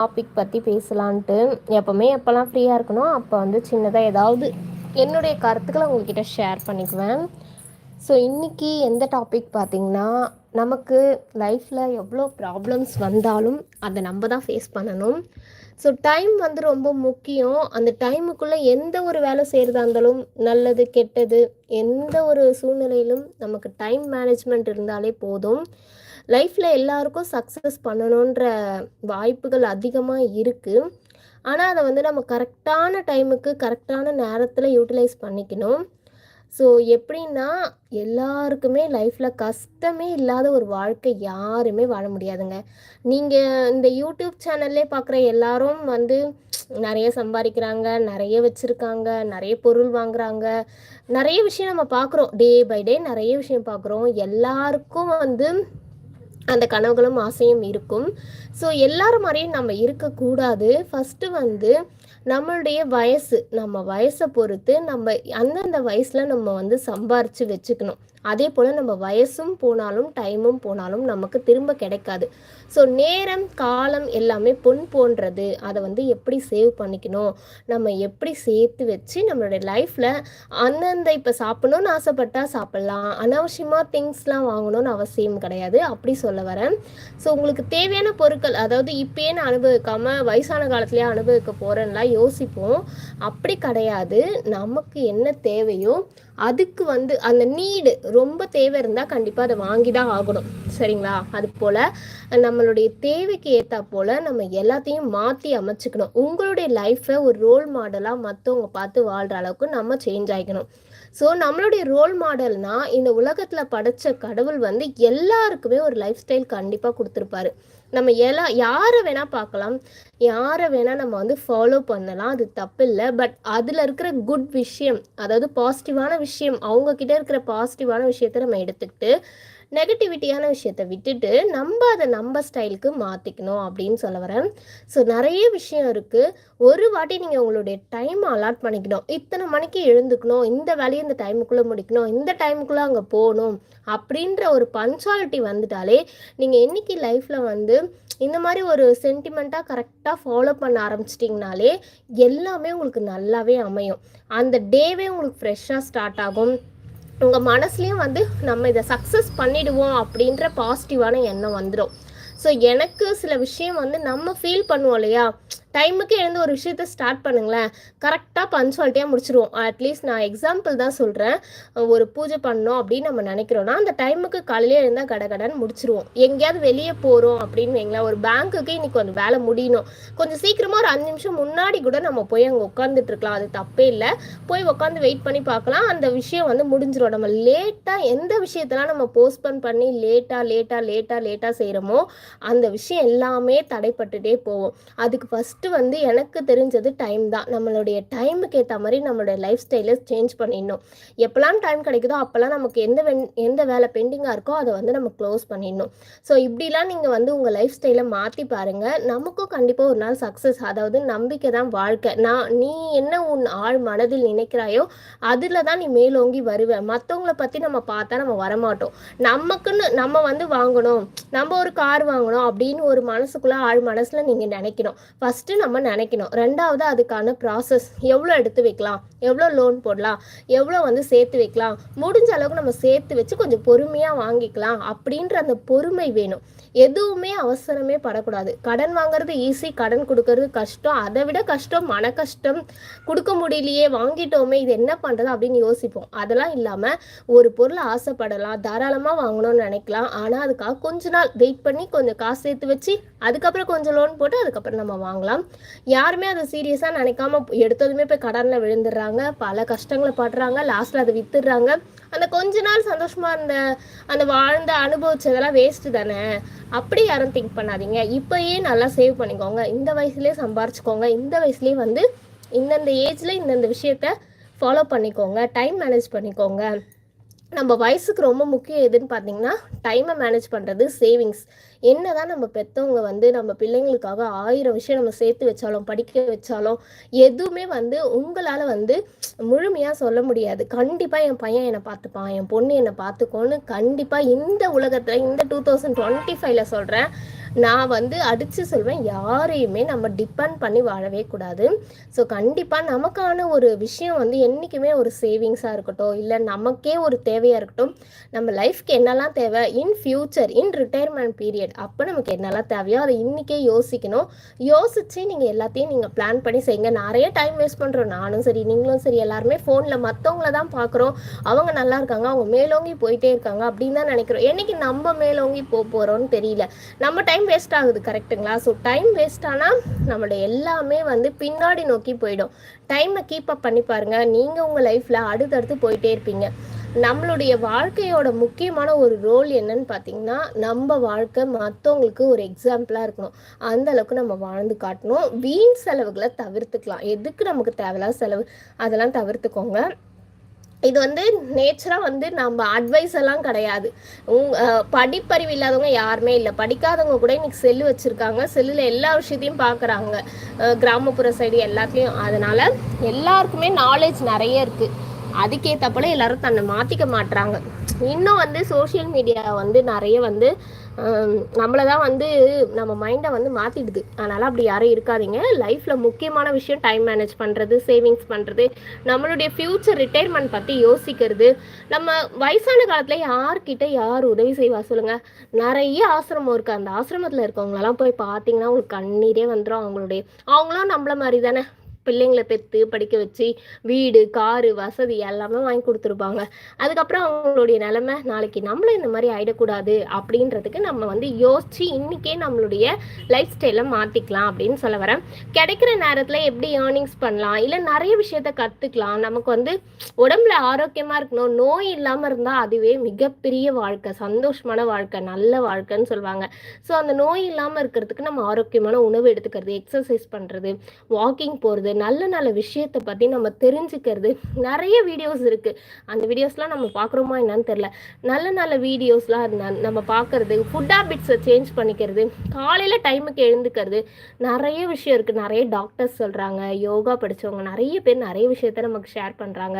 Topic பற்றி பேசலான்ட்டு. எப்போவுமே எப்போல்லாம் ஃப்ரீயாக இருக்கணும் அப்போ வந்து சின்னதாக ஏதாவது என்னுடைய கருத்துக்களை உங்கள்கிட்ட ஷேர் பண்ணிக்குவேன். ஸோ இன்றைக்கி எந்த டாபிக் பார்த்திங்கன்னா நமக்கு லைஃப்பில் எவ்வளோ ப்ராப்ளம்ஸ் வந்தாலும் அதை நம்ம தான் ஃபேஸ் பண்ணணும். ஸோ டைம் வந்து ரொம்ப முக்கியம். அந்த டைமுக்குள்ளே எந்த ஒரு வேலை செய்கிறதா இருந்தாலும் நல்லது கெட்டது எந்த ஒரு சூழ்நிலையிலும் நமக்கு டைம் மேனேஜ்மெண்ட் இருந்தாலே போதும். லைஃப்பில் எல்லாருக்கும் சக்ஸஸ் பண்ணணுன்ற வாய்ப்புகள் அதிகமாக இருக்குது ஆனால் அதை வந்து நம்ம கரெக்டான டைமுக்கு கரெக்டான நேரத்தில் யூட்டிலைஸ் பண்ணிக்கணும். ஸோ எப்படின்னா எல்லாருக்குமே லைஃப்பில் கஷ்டமே இல்லாத ஒரு வாழ்க்கை யாருமே வாழ முடியாதுங்க. நீங்கள் இந்த யூடியூப் சேனல்லே பார்க்குற எல்லாரும் வந்து நிறைய சம்பாதிக்கிறாங்க நிறைய வச்சுருக்காங்க நிறைய பொருள் வாங்குறாங்க. நிறைய விஷயம் நம்ம பார்க்குறோம் டே பை டே நிறைய விஷயம் பார்க்குறோம் எல்லாருக்கும் வந்து அந்த கனவுகளும் ஆசையும் இருக்கும். ஸோ எல்லாரும் மாதிரியும் நம்ம இருக்கக்கூடாது. ஃபஸ்ட்டு வந்து நம்மளுடைய வயசு நம்ம வயசை பொறுத்து நம்ம அந்தந்த வயசில் நம்ம வந்து சம்பாரித்து வச்சுக்கணும். அதே போல் நம்ம வயசும் போனாலும் டைமும் போனாலும் நமக்கு திரும்ப கிடைக்காது. ஸோ நேரம் காலம் எல்லாமே பொன் போன்றது. அதை வந்து எப்படி சேவ் பண்ணிக்கணும்? நம்ம எப்படி சேர்த்து வச்சு நம்மளுடைய லைஃப்பில் அந்தந்த இப்போ சாப்பிடணும்னு ஆசைப்பட்டால் சாப்பிட்லாம். அனாவசியமாக திங்ஸ்லாம் வாங்கணும்னு அவசியம் கிடையாது. அப்படி சொல்ல வரேன். ஸோ உங்களுக்கு தேவையான பொருட்கள் அதாவது இப்பயே நான் அனுபவிக்காமல் வயசான காலத்துலேயே அனுபவிக்க போகிறேன்லாம் யோசிப்போம். அப்படி கிடையாது. நமக்கு என்ன தேவையோ அதுக்கு வந்து அந்த நீடு ரொம்ப தேவை இருந்தால் கண்டிப்பாக அதை வாங்கி தான் ஆகணும். சரிங்களா? அது போல் நம்மளுடைய தேவைக்கு ஏற்றா போல் நம்ம எல்லாத்தையும் மாற்றி அமைச்சுக்கணும். உங்களுடைய லைஃப்பை ஒரு ரோல் மாடலாக மற்றவங்க பார்த்து வாழ்கிற அளவுக்கு நம்ம சேஞ்ச் ஆகிக்கணும் ஸோ நம்மளுடைய ரோல் மாடல்னால் இந்த உலகத்தில் படைச்ச கடவுள் வந்து எல்லாருக்குமே ஒரு லைஃப் ஸ்டைல் கண்டிப்பாக கொடுத்துருப்பாரு. நம்ம எல்லா யாரை வேணால் பார்க்கலாம் யாரை வேணால் நம்ம வந்து ஃபாலோ பண்ணலாம். அது தப்பு இல்லை பட் அதில் இருக்கிற குட் விஷயம் அதாவது பாசிட்டிவான விஷயம் அவங்கக்கிட்ட இருக்கிற பாசிட்டிவான விஷயத்த நம்ம எடுத்துக்கிட்டு நெகட்டிவிட்டியான விஷயத்த விட்டுட்டு நம்ம அதை நம்ம ஸ்டைலுக்கு மாற்றிக்கணும் அப்படின்னு சொல்ல வரேன். ஸோ நிறைய விஷயம் இருக்குது ஒரு வாட்டி நீங்கள் உங்களுடைய டைம் அலாட் பண்ணிக்கணும். இத்தனை மணிக்கு எழுந்துக்கணும். இந்த வேலையை இந்த டைமுக்குள்ளே முடிக்கணும். இந்த டைமுக்குள்ளே அங்கே போகணும். அப்படின்ற ஒரு பஞ்சாலிட்டி வந்துட்டாலே நீங்கள் என்னைக்கு லைஃப்பில் வந்து இந்த மாதிரி ஒரு சென்டிமெண்ட்டாக கரெக்டாக ஃபாலோ பண்ண ஆரம்பிச்சிட்டிங்கனாலே எல்லாமே உங்களுக்கு நல்லாவே அமையும். அந்த டேவே உங்களுக்கு ஃப்ரெஷ்ஷாக ஸ்டார்ட் ஆகும். உங்கள் மனசுலேயும் வந்து நம்ம இதை சக்ஸஸ் பண்ணிடுவோம் அப்படின்ற பாசிட்டிவான எண்ணம் வந்துடும் ஸோ எனக்கு சில விஷயம் வந்து நம்ம ஃபீல் பண்ணுவோம் இல்லையா? டைமுக்கு எழுந்து ஒரு விஷயத்த ஸ்டார்ட் பண்ணுங்களேன். கரெக்டாக பஞ்சுவாலிட்டியாக முடிச்சிருவோம். அட்லீஸ்ட் நான் எக்ஸாம்பிள் தான் சொல்கிறேன் ஒரு பூஜை பண்ணோம் அப்படின்னு நம்ம நினைக்கிறோன்னா அந்த டைமுக்கு காலையிலே எழுந்தால் கட கடன் முடிச்சிருவோம். எங்கேயாவது வெளியே போகிறோம் அப்படின்னு வைங்களேன். ஒரு பேங்க்குக்கு இன்னைக்கு கொஞ்சம் வேலை முடியணும். கொஞ்சம் சீக்கிரமாக ஒரு அஞ்சு நிமிஷம் முன்னாடி கூட நம்ம போய் அங்கே உட்காந்துட்டு இருக்கலாம். அது தப்பே இல்லை. போய் உட்காந்து வெயிட் பண்ணி பார்க்கலாம். அந்த விஷயம் வந்து முடிஞ்சிடும் நம்ம லேட்டாக எந்த விஷயத்தெல்லாம் நம்ம போஸ்ட்போன் பண்ணி லேட்டாக லேட்டாக லேட்டாக லேட்டாக செய்கிறோமோ அந்த விஷயம் எல்லாமே தடைப்பட்டுட்டே போவோம் அதுக்கு ஃபஸ்ட் ஃபஸ்ட்டு வந்து எனக்கு தெரிஞ்சது டைம் தான். நம்மளுடைய டைமுக்கு ஏற்ற மாதிரி நம்மளுடைய லைஃப் ஸ்டைலை சேஞ்ச் பண்ணிடணும். எப்போல்லாம் டைம் கிடைக்குதோ அப்போல்லாம் நமக்கு எந்த வென் எந்த வேலை பெண்டிங்காக இருக்கோ அதை வந்து நம்ம க்ளோஸ் பண்ணிடணும். ஸோ இப்படிலாம் நீங்கள் வந்து உங்கள் லைஃப் ஸ்டைலை மாற்றி பாருங்கள் நமக்கும் கண்டிப்பாக ஒரு நாள் சக்ஸஸ் அதாவது நம்பிக்கை தான் வாழ்க்கை. நான் நீ என்ன உன் ஆள் மனதில் நினைக்கிறாயோ அதில் தான் நீ மேலோங்கி வருவேன் மற்றவங்கள பற்றி நம்ம பார்த்தா நம்ம வரமாட்டோம். நமக்குன்னு நம்ம வந்து வாங்கணும். நம்ம ஒரு கார் வாங்கணும் அப்படின்னு ஒரு மனசுக்குள்ளே ஆள் மனசில் நீங்கள் நினைக்கணும். ஃபஸ்ட்டு ஃபஸ்ட்டு நம்ம நினைக்கணும். ரெண்டாவது அதுக்கான ப்ராசஸ் எவ்வளோ எடுத்து வைக்கலாம்? எவ்வளோ லோன் போடலாம்? எவ்வளோ வந்து சேர்த்து வைக்கலாம்? முடிஞ்ச அளவுக்கு நம்ம சேர்த்து வச்சு கொஞ்சம் பொறுமையாக வாங்கிக்கலாம். அப்படின்ற அந்த பொறுமை வேணும். எதுவுமே அவசரமே படக்கூடாது. கடன் வாங்குறது ஈஸி கடன் கொடுக்கறது கஷ்டம். அதை விட கஷ்டம் மன கஷ்டம் கொடுக்க முடியலையே வாங்கிட்டோமே இது என்ன பண்ணுறது அப்படின்னு யோசிப்போம். அதெல்லாம் இல்லாமல் ஒரு பொருளை ஆசைப்படலாம் தாராளமாக வாங்கணும்னு நினைக்கலாம். ஆனால் அதுக்காக கொஞ்ச நாள் வெயிட் பண்ணி கொஞ்சம் காசு சேர்த்து வச்சு அதுக்கப்புறம் கொஞ்சம் லோன் போட்டு அதுக்கப்புறம் நம்ம வாங்கலாம். யாருமே அதை சீரியஸாக நினைக்காம எடுத்ததுமே போய் கடனில் விழுந்துடுறாங்க. பல கஷ்டங்களை படுறாங்க. லாஸ்ட்டில் அதை வித்துடுறாங்க. அந்த கொஞ்ச நாள் சந்தோஷமாக இருந்த அந்த வாழ்ந்த அனுபவிச்சதெல்லாம் வேஸ்ட்டு தானே. அப்படி யாரும் திங்க் பண்ணாதீங்க. இப்போயே நல்லா சேவ் பண்ணிக்கோங்க. இந்த வயசுலேயே சம்பாரிச்சுக்கோங்க. இந்த வயசுலேயே வந்து இந்தந்த ஏஜில் இந்தந்த விஷயத்த ஃபாலோ பண்ணிக்கோங்க. டைம் மேனேஜ் பண்ணிக்கோங்க. நம்ம வயசுக்கு ரொம்ப முக்கியம் எதுன்னு பார்த்தீங்கன்னா டைமை மேனேஜ் பண்ணுறது சேவிங்ஸ் என்ன தான் நம்ம பெற்றவங்க வந்து நம்ம பிள்ளைங்களுக்காக ஆயிரம் விஷயம் நம்ம சேர்த்து வச்சாலும் படிக்க வச்சாலும் எதுவுமே வந்து உங்களால் வந்து முழுமையாக சொல்ல முடியாது. கண்டிப்பாக என் பையன் என்னை பார்த்துப்பான் என் பொண்ணு என்னை பார்த்துக்கோன்னு கண்டிப்பாக இந்த உலகத்தில் இந்த டூ தௌசண்ட் டுவெண்ட்டி ஃபைவ்ல சொல்கிறேன் நான் வந்து அடித்து சொல்வேன் யாரையுமே நம்ம டிபெண்ட் பண்ணி வாழவே கூடாது. ஸோ கண்டிப்பாக நமக்கான ஒரு விஷயம் வந்து என்றைக்குமே ஒரு சேவிங்ஸாக இருக்கட்டும் இல்லை நமக்கே ஒரு தேவையாக இருக்கட்டும் நம்ம லைஃப்க்கு என்னெல்லாம் தேவை? In future in retirement period அப்போ நமக்கு என்னெல்லாம் தேவையோ அதை இன்றைக்கே யோசிக்கணும். யோசித்து நீங்கள் எல்லாத்தையும் நீங்கள் பிளான் பண்ணி செய்யுங்க. நிறைய டைம் வேஸ்ட் பண்ணுறோம் நானும் சரி நீங்களும் சரி எல்லாருமே ஃபோனில் மற்றவங்கள தான் பார்க்குறோம் அவங்க நல்லா இருக்காங்க அவங்க மேலோங்கி போயிட்டே இருக்காங்க அப்படின்னு தான் நினைக்கிறோம். என்றைக்கு நம்ம மேலோங்கி போக போகிறோம்னு தெரியல. நம்ம டைம் டைம் வேஸ்ட் ஆகுது கரெக்டுங்களா ஸோ டைம் வேஸ்ட் ஆனால் நம்மளோட எல்லாமே வந்து பின்னாடி நோக்கி போயிடும். டைமை கீப் அப் பண்ணி பாருங்கள் நீங்கள் உங்கள் லைஃப்பில் அடுத்தடுத்து போயிட்டே இருப்பீங்க. நம்மளுடைய வாழ்க்கையோட முக்கியமான ஒரு ரோல் என்னன்னு பார்த்தீங்கன்னா நம்ம வாழ்க்கை மற்றவங்களுக்கு ஒரு எக்ஸாம்பிளாக இருக்கணும். அந்த அளவுக்கு நம்ம வாழ்ந்து காட்டணும். வீண் செலவுகளை தவிர்த்துக்கலாம். எதுக்கு நமக்கு தேவையில்லாத செலவு? அதெல்லாம் தவிர்த்துக்கோங்க. இது வந்து நேச்சராக வந்து நம்ம அட்வைஸ் எல்லாம் கிடையாது. உங் படிப்பறிவு இல்லாதவங்க யாருமே இல்லை. படிக்காதவங்க கூட இன்னைக்கு செல்லு வச்சுருக்காங்க. செல்லில் எல்லா விஷயத்தையும் பார்க்குறாங்க கிராமப்புற சைடு எல்லாத்துலேயும். அதனால் எல்லாருக்குமே நாலேஜ் நிறைய இருக்குது அதுக்கேற்றப்பல எல்லாரும் தன்னை மாற்றிக்க மாட்டுறாங்க இன்னும் வந்து சோஷியல் மீடியா வந்து நிறைய வந்து நம்மளை தான் வந்து நம்ம மைண்டை வந்து மாற்றிடுது அதனால் அப்படி யாரும் இருக்காதீங்க. லைஃப்பில் முக்கியமான விஷயம் டைம் மேனேஜ் பண்ணுறது சேவிங்ஸ் பண்ணுறது நம்மளுடைய ஃப்யூச்சர் ரிட்டையர்மெண்ட் பற்றி யோசிக்கிறது. நம்ம வயசான காலத்தில் யார்கிட்ட யார் உதவி செய்வா சொல்லுங்கள் நிறைய ஆசிரமம் இருக்குது அந்த ஆசிரமத்தில் இருக்கவங்களெல்லாம் போய் பார்த்தீங்கன்னா உங்களுக்கு கண்ணீரே வந்துடும் அவங்களுடைய அவங்களும் நம்மள மாதிரி தானே பிள்ளைங்களை பெற்று படிக்க வச்சு வீடு காரு வசதி எல்லாமே வாங்கி கொடுத்துருப்பாங்க. அதுக்கப்புறம் அவங்களுடைய நிலைமை நாளைக்கு நம்மளும் இந்த மாதிரி ஆயிடக்கூடாது அப்படின்றதுக்கு நம்ம வந்து யோசித்து இன்னைக்கே நம்மளுடைய லைஃப் ஸ்டைலை மாற்றிக்கலாம் அப்படின்னு சொல்ல வரேன். கிடைக்கிற நேரத்தில் எப்படி ஏர்னிங்ஸ் பண்ணலாம்? இல்லை நிறைய விஷயத்த கற்றுக்கலாம் நமக்கு வந்து உடம்புல ஆரோக்கியமாக இருக்கணும். நோய் இல்லாமல் இருந்தால் அதுவே மிகப்பெரிய வாழ்க்கை. சந்தோஷமான வாழ்க்கை. நல்ல வாழ்க்கைன்னு சொல்லுவாங்க. ஸோ அந்த நோய் இல்லாமல் இருக்கிறதுக்கு நம்ம ஆரோக்கியமான உணவு எடுத்துக்கிறது எக்ஸசைஸ் பண்ணுறது வாக்கிங் போகிறது நல்ல நல்ல விஷயத்தை பற்றி நம்ம தெரிஞ்சுக்கிறது. நிறைய வீடியோஸ் இருக்குது அந்த வீடியோஸ்லாம் நம்ம பார்க்குறோமா என்னன்னு தெரில நல்ல நல்ல வீடியோஸ்லாம் நம்ம பார்க்குறது. ஃபுட் ஹேபிட்ஸை சேஞ்ச் பண்ணிக்கிறது. காலையில் டைமுக்கு எழுந்துக்கிறது. நிறைய விஷயம் இருக்குது நிறைய டாக்டர்ஸ் சொல்கிறாங்க யோகா படித்தவங்க நிறைய பேர் நிறைய விஷயத்த நமக்கு ஷேர் பண்ணுறாங்க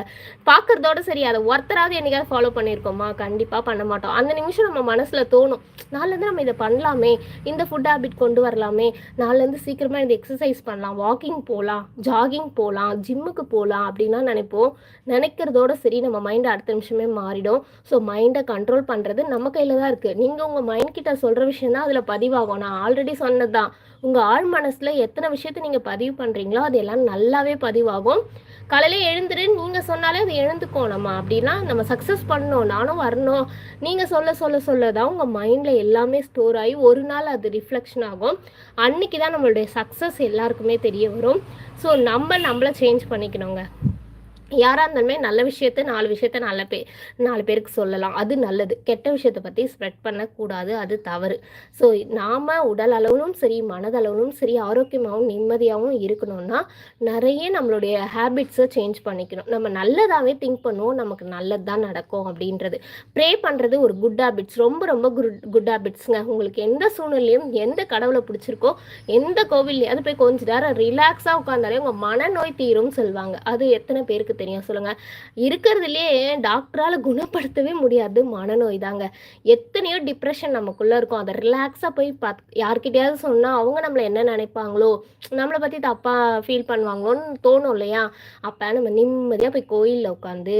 பார்க்குறதோட சரி அதை ஒருத்தராவது என்னைக்காவது ஃபாலோ பண்ணியிருக்கோமா? கண்டிப்பாக பண்ண மாட்டோம். அந்த நிமிஷம் நம்ம மனசில் தோணும். நாலுலேருந்து நம்ம இதை பண்ணலாமே. இந்த ஃபுட் ஹேபிட் கொண்டு வரலாமே. நாலுலேருந்து சீக்கிரமாக இந்த எக்ஸசைஸ் பண்ணலாம். வாக்கிங் போகலாம். ஜாகிங் போகலாம் ஜிம்முக்கு போகலாம் அப்படின்லாம் நினைப்போம். நினைக்கிறதோட சரி நம்ம மைண்டை அடுத்த நிமிஷமே மாறிடும். ஸோ மைண்டை கண்ட்ரோல் பண்ணுறது நம்ம கையில் தான் இருக்குது நீங்கள் உங்கள் மைண்ட் கிட்ட சொல்கிற விஷயம் தான் அதில் பதிவாகும். நான் ஆல்ரெடி சொன்னது தான் உங்கள் ஆழ் மனசில் எத்தனை விஷயத்தை நீங்கள் பதிவு பண்ணுறீங்களோ அது எல்லாம் நல்லாவே பதிவாகும். காலையில் எழுந்துரு நீங்கள் சொன்னாலே அது எழுந்துக்கோ நம்ம அப்படின்னா நம்ம சக்ஸஸ் பண்ணணும் நானும் வரணும். நீங்கள் சொல்ல சொல்ல சொல்ல தான் உங்கள் மைண்டில் எல்லாமே ஸ்டோர் ஆகி ஒரு நாள் அது ரிஃப்ளெக்ஷன் ஆகும். அன்னைக்கு தான் நம்மளுடைய சக்ஸஸ் எல்லாருக்குமே தெரிய வரும். ஸோ நம்ம நம்மளை சேஞ்ச் பண்ணிக்கணுங்க. யாராக இருந்தாலுமே நல்ல விஷயத்த நாலு விஷயத்த நல்ல பே நாலு பேருக்கு சொல்லலாம். அது நல்லது. கெட்ட விஷயத்தை பற்றி ஸ்ப்ரெட் பண்ணக்கூடாது. அது தவறு. ஸோ நாம் உடல் அளவிலும் சரி மனதளவிலும் சரி ஆரோக்கியமாகவும் நிம்மதியாகவும் இருக்கணும்னா நிறைய நம்மளுடைய ஹேபிட்ஸை சேஞ்ச் பண்ணிக்கணும். நம்ம நல்லதாகவே திங்க் பண்ணுவோம். நமக்கு நல்லது தான் நடக்கும் அப்படின்றது. ப்ரே பண்ணுறது ஒரு குட் ஹேபிட்ஸ் ரொம்ப ரொம்ப குட் குட் ஹேபிட்ஸுங்க உங்களுக்கு எந்த சூழ்நிலையும் எந்த கடவுளை பிடிச்சிருக்கோ எந்த கோவில்லையும் அது போய் கொஞ்ச நேரம் ரிலாக்ஸாக உட்காந்தாலே உங்கள் மனநோய் தீரும் சொல்லுவாங்க. அது எத்தனை பேருக்கு தெரியும். சொல்லுங்கள் இருக்கிறதுலே டாக்டரால் குணப்படுத்தவே முடியாது மனநோய் தாங்க. எத்தனையோ டிப்ரெஷன் நமக்குள்ளே இருக்கும். அதை ரிலாக்ஸாக போய் பாத் யார்கிட்டயாவது சொன்னால் அவங்க நம்மளை என்ன நினைப்பாங்களோ நம்மளை பற்றி தப்பாக ஃபீல் பண்ணுவாங்களோன்னு தோணும் இல்லையா? அப்போ நம்ம நிம்மதியாக போய் கோயிலில் உட்காந்து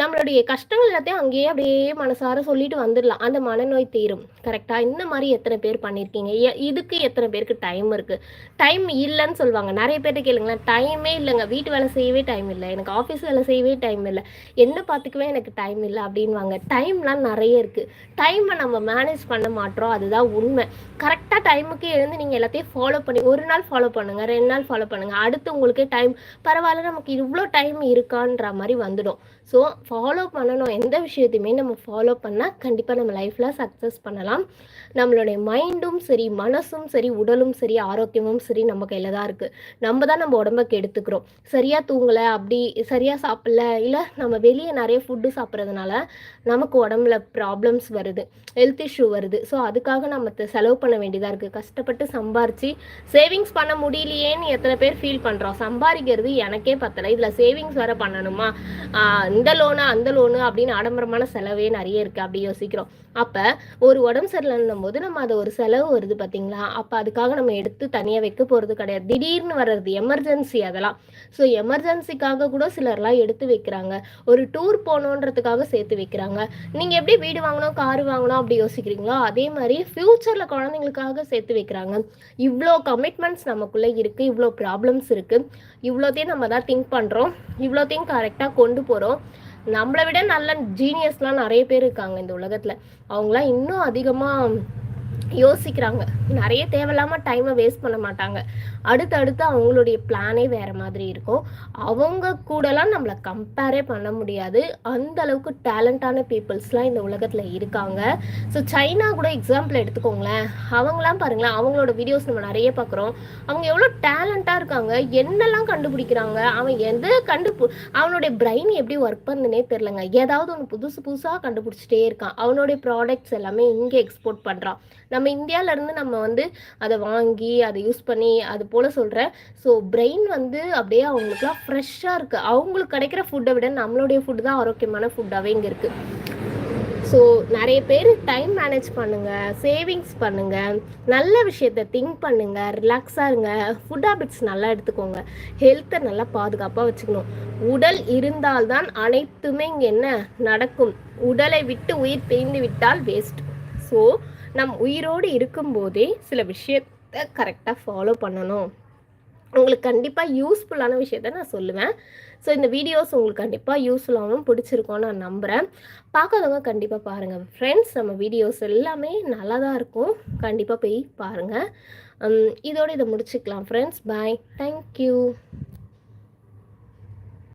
நம்மளுடைய கஷ்டங்கள் எல்லாத்தையும் அங்கேயே அப்படியே மனசார சொல்லிட்டு வந்துடலாம். அந்த மனநோய் தீரும். கரெக்டாக இந்த மாதிரி எத்தனை பேர் பண்ணியிருக்கீங்க? இதுக்கு எத்தனை பேருக்கு டைம் இருக்குது டைம் இல்லைன்னு சொல்லுவாங்க. நிறைய பேர்ட்ட கேளுங்களேன். டைமே இல்லைங்க. வீட்டு வேலை செய்யவே டைம் இல்லை. எனக்கு ஆஃபீஸ் வேலை செய்யவே டைம் இல்லை. என்ன பார்த்துக்கவே எனக்கு டைம் இல்லை அப்படின்வாங்க டைம்லாம் நிறைய இருக்குது டைமை நம்ம மேனேஜ் பண்ண மாட்டோம். அதுதான் உண்மை. கரெக்டாக டைமுக்கு எழுந்து நீங்கள் எல்லாத்தையும் ஃபாலோ பண்ணி ஒரு நாள் ஃபாலோ பண்ணுங்கள் ரெண்டு நாள் ஃபாலோ பண்ணுங்கள் அடுத்து உங்களுக்கே டைம் பரவாயில்ல நமக்கு இவ்வளோ டைம் இருக்கான்ற மாதிரி வந்துடும். ஸோ ஃபாலோ பண்ணணும். எந்த விஷயத்தையுமே நம்ம ஃபாலோ பண்ணால் கண்டிப்பாக நம்ம லைஃப்பில் சக்ஸஸ் பண்ணலாம். நம்மளுடைய மைண்டும் சரி மனசும் சரி உடலும் சரி ஆரோக்கியமும் சரி நம்ம கையில் தான் இருக்குது நம்ம தான் நம்ம உடம்ப கெடுத்துக்கிறோம் சரியாக தூங்கலை அப்படி சரியாக சாப்பிடல இல்லை நம்ம வெளியே நிறைய ஃபுட்டு சாப்பிட்றதுனால நமக்கு உடம்புல ப்ராப்ளம்ஸ் வருது ஹெல்த் இஷ்யூ வருது. ஸோ அதுக்காக நம்ம செலவு பண்ண வேண்டியதாக இருக்குது கஷ்டப்பட்டு சம்பாரித்து சேவிங்ஸ் பண்ண முடியலையேன்னு எத்தனை பேர் ஃபீல் பண்ணுறோம் சம்பாதிக்கிறது எனக்கே பத்தலை. இதில் சேவிங்ஸ் வேறு பண்ணணுமா? இந்த லோ லோனு அந்த லோனு அப்படின்னு ஆடம்பரமான செலவே நிறைய இருக்குது அப்படி யோசிக்கிறோம். அப்போ ஒரு உடம்பு சரியில்லைன்னும் போது நம்ம அதை ஒரு செலவு வருது பார்த்தீங்களா அப்போ அதுக்காக நம்ம எடுத்து தனியாக வைக்க போகிறது கிடையாது. திடீர்னு வர்றது எமர்ஜென்சி அதெல்லாம். ஸோ எமர்ஜென்சிக்காக கூட சிலர்லாம் எடுத்து வைக்கிறாங்க. ஒரு டூர் போகணுன்றதுக்காக சேர்த்து வைக்கிறாங்க. நீங்கள் எப்படி வீடு வாங்கணும் கார் வாங்கணும் அப்படி யோசிக்கிறீங்களோ அதே மாதிரி ஃப்யூச்சரில் குழந்தைங்களுக்காக சேர்த்து வைக்கிறாங்க. இவ்வளோ கமிட்மெண்ட்ஸ் நமக்குள்ளே இருக்குது இவ்வளோ ப்ராப்ளம்ஸ் இருக்குது இவ்வளோத்தையும் நம்ம தான் திங்க் பண்ணுறோம் இவ்வளோத்தையும் கரெக்டாக கொண்டு போகிறோம் நம்மளை விட நல்ல ஜீனியஸ்லாம் நிறைய பேர் இருக்காங்க இந்த உலகத்தில். அவங்களாம் இன்னும் அதிகமாக யோசிக்கிறாங்க. நிறைய தேவையில்லாமல் டைமை வேஸ்ட் பண்ண மாட்டாங்க. அடுத்தடுத்து அவங்களுடைய பிளானே வேறு மாதிரி இருக்கும். அவங்க கூடலாம் நம்மளை கம்பேரே பண்ண முடியாது. அந்த அளவுக்கு டேலண்டான பீப்புள்ஸ்லாம் இந்த உலகத்தில் இருக்காங்க. ஸோ சைனா கூட எக்ஸாம்பிள் எடுத்துக்கோங்களேன். அவங்களாம் பாருங்களேன் அவங்களோட வீடியோஸ் நம்ம நிறைய பார்க்குறோம். அவங்க எவ்வளோ டேலண்ட்டாக இருக்காங்க. என்னெல்லாம் கண்டுபிடிக்கிறாங்க? அவன் எந்த கண்டுபு அவனுடைய பிரெயின் எப்படி ஒர்க் பண்ணுனே தெரிலங்க ஏதாவது ஒன்று புதுசு புதுசாக கண்டுபிடிச்சிட்டே இருக்கான். அவனுடைய ப்ராடக்ட்ஸ் எல்லாமே இங்கே எக்ஸ்போர்ட் பண்ணுறான் நம்ம இந்தியாவிலேருந்து நம்ம வந்து அதை வாங்கி அதை யூஸ் பண்ணி அது போல் சொல்கிறேன் ஸோ பிரெயின் வந்து அப்படியே அவங்களுக்குலாம் ஃப்ரெஷ்ஷாக இருக்குது அவங்களுக்கு கிடைக்கிற ஃபுட்டை விட நம்மளுடைய ஃபுட்டு தான் ஆரோக்கியமான ஃபுட்டாகவே இங்கே இருக்குது ஸோ நிறைய பேர் டைம் மேனேஜ் பண்ணுங்கள் சேவிங்ஸ் பண்ணுங்கள் நல்ல விஷயத்த திங்க் பண்ணுங்கள் ரிலாக்ஸாக இருங்க. ஃபுட் ஹேபிட்ஸ் நல்லா எடுத்துக்கோங்க. ஹெல்த்தை நல்லா பாதுகாப்பாக வச்சுக்கணும். உடல் இருந்தால்தான் அனைத்துமே இங்கே என்ன நடக்கும்? உடலை விட்டு உயிர் பிரிந்து விட்டால் வேஸ்ட் ஸோ நம் உயிரோடு இருக்கும்போதே சில விஷயத்த கரெக்டாக ஃபாலோ பண்ணணும். உங்களுக்கு கண்டிப்பாக யூஸ்ஃபுல்லான விஷயத்த நான் சொல்லுவேன். ஸோ இந்த வீடியோஸ் உங்களுக்கு கண்டிப்பாக யூஸ்ஃபுல்லாகவும் பிடிச்சிருக்கோம் நான் நம்புகிறேன் பார்க்காதவங்க கண்டிப்பாக பாருங்கள் ஃப்ரெண்ட்ஸ் நம்ம வீடியோஸ் எல்லாமே நல்லா தான் இருக்கும். கண்டிப்பாக போய் பாருங்கள் இதோடு இதை முடிச்சுக்கலாம். Friends bye thank you